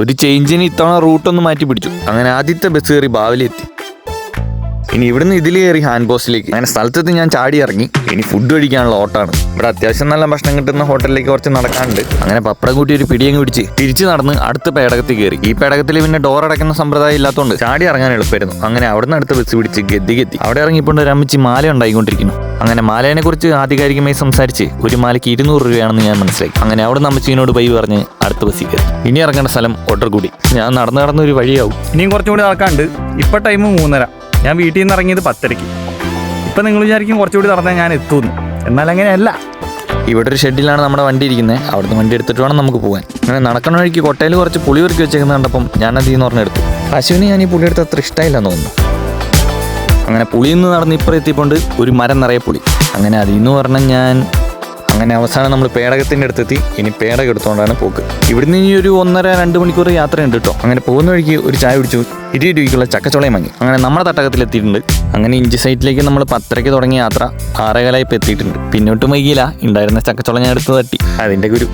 ഒരു ചേഞ്ചിന് ഇത്തവണ റൂട്ടൊന്ന് മാറ്റി പിടിച്ചു. അങ്ങനെ ആദ്യത്തെ ബസ് കയറി ബാവലി എത്തി ഇനി ഇവിടുന്ന് ഇതിൽ കയറി ഹാൻഡ് പോസ്റ്റിലേക്ക് അങ്ങനെ സ്ഥലത്തെത്തി ഞാൻ ചാടി ഇറങ്ങി. ഇനി ഫുഡ് കഴിക്കാനുള്ള ഓട്ടാണ്. ഇവിടെ അത്യാവശ്യം നല്ല ഭക്ഷണം കിട്ടുന്ന ഹോട്ടലിലേക്ക് കുറച്ച് നടക്കാനുണ്ട്. അങ്ങനെ പപ്പടം കൂട്ടി ഒരു പിടിയങ്ങ് പിടിച്ച് തിരിച്ചു നടന്ന് അടുത്ത പേടകത്തിൽ കയറി. ഈ പേടകത്തിൽ പിന്നെ ഡോർ അടയ്ക്കുന്ന സമ്പ്രദായം ഇല്ലാത്തതുകൊണ്ട് ചാടി ഇറങ്ങാൻ എളുപ്പമായിരുന്നു. അങ്ങനെ അവിടുന്ന് അടുത്ത ബസ് പിടിച്ച് ഗദ്ദിക്കെത്തി അവിടെ ഇറങ്ങിയപ്പോൾ ഒരു അമ്മച്ചി മാല ഉണ്ടായിക്കൊണ്ടിരിക്കുന്നു. അങ്ങനെ മാലേനെ കുറിച്ച് ആധികാരികമായി സംസാരിച്ച് ഒരു മാലയ്ക്ക് ഇരുന്നൂറ് രൂപയാണെന്ന് ഞാൻ മനസ്സിലാക്കി അങ്ങനെ അവിടെ അമ്മച്ചീനോട് പൈ പറഞ്ഞ് അടുത്ത ബസ്സിൽ കയറി. ഇനി ഇറങ്ങേണ്ട സ്ഥലം ഒട്ടർകൂടി ഞാൻ നടന്നു നടന്ന ഒരു വഴിയാവും. ഇനിയും കുറച്ചുകൂടി നടക്കാണ്ട് ഇപ്പൊ ടൈം മൂന്നര. ഞാൻ വീട്ടിൽ നിന്ന് ഇറങ്ങിയത് പത്തരയ്ക്ക്. ഇപ്പം നിങ്ങൾ വിചാരിക്കും കുറച്ചുകൂടി നടന്നാൽ ഞാൻ എത്തുമെന്ന്. എന്നാൽ അങ്ങനെയല്ല. ഇവിടെ ഒരു ഷെഡിലാണ് നമ്മുടെ വണ്ടി ഇരിക്കുന്നത്. അവിടുന്ന് വണ്ടി എടുത്തിട്ട് വേണം നമുക്ക് പോകാൻ. അങ്ങനെ നടക്കണ വഴിക്ക് കൊട്ടയിൽ കുറച്ച് പുളി ഒരുക്കി വെച്ചേക്കുന്നത് കണ്ടപ്പം ഞാൻ അതിൽ നിന്ന് പറഞ്ഞ് എടുത്തു. പശുവിന് ഞാൻ ഈ പുളി എടുത്ത് അത്ര ഇഷ്ടമായില്ലെന്ന് തോന്നുന്നു. അങ്ങനെ പുളിയിൽ നിന്ന് നടന്ന് ഇപ്പുറം എത്തിയപ്പോണ്ട് ഒരു മരം നിറയെ പുളി. അങ്ങനെ അതിൽ നിന്ന് പറഞ്ഞാൽ ഞാൻ അങ്ങനെ അവസാനം നമ്മൾ പേടകത്തിന്റെ അടുത്തെത്തി. ഇനി പേടകം എടുത്തുകൊണ്ടാണ് പോക്ക്. ഇവിടുന്ന് ഇനി ഒരു ഒന്നര രണ്ട് മണിക്കൂർ യാത്രയുണ്ട് കേട്ടോ അങ്ങനെ പോകുന്ന വഴിക്ക് ഒരു ചായ കുടിച്ചു. ഇരുപത് രൂപയ്ക്കുള്ള ചക്കച്ചോളയും വാങ്ങി. അങ്ങനെ നമ്മുടെ തട്ടകത്തിലെത്തിയിട്ടുണ്ട് അങ്ങനെ ഇഞ്ചി സൈറ്റിലേക്ക് നമ്മൾ പത്തരയ്ക്ക് തുടങ്ങിയ യാത്ര ആറേകാലായി എത്തിയിട്ടുണ്ട്. പിന്നോട്ട് വൈകിയില്ല. ഉണ്ടായിരുന്ന ചക്കച്ചോളം ഞാൻ എടുത്ത് തട്ടി. അതിന്റെ ഗുരു.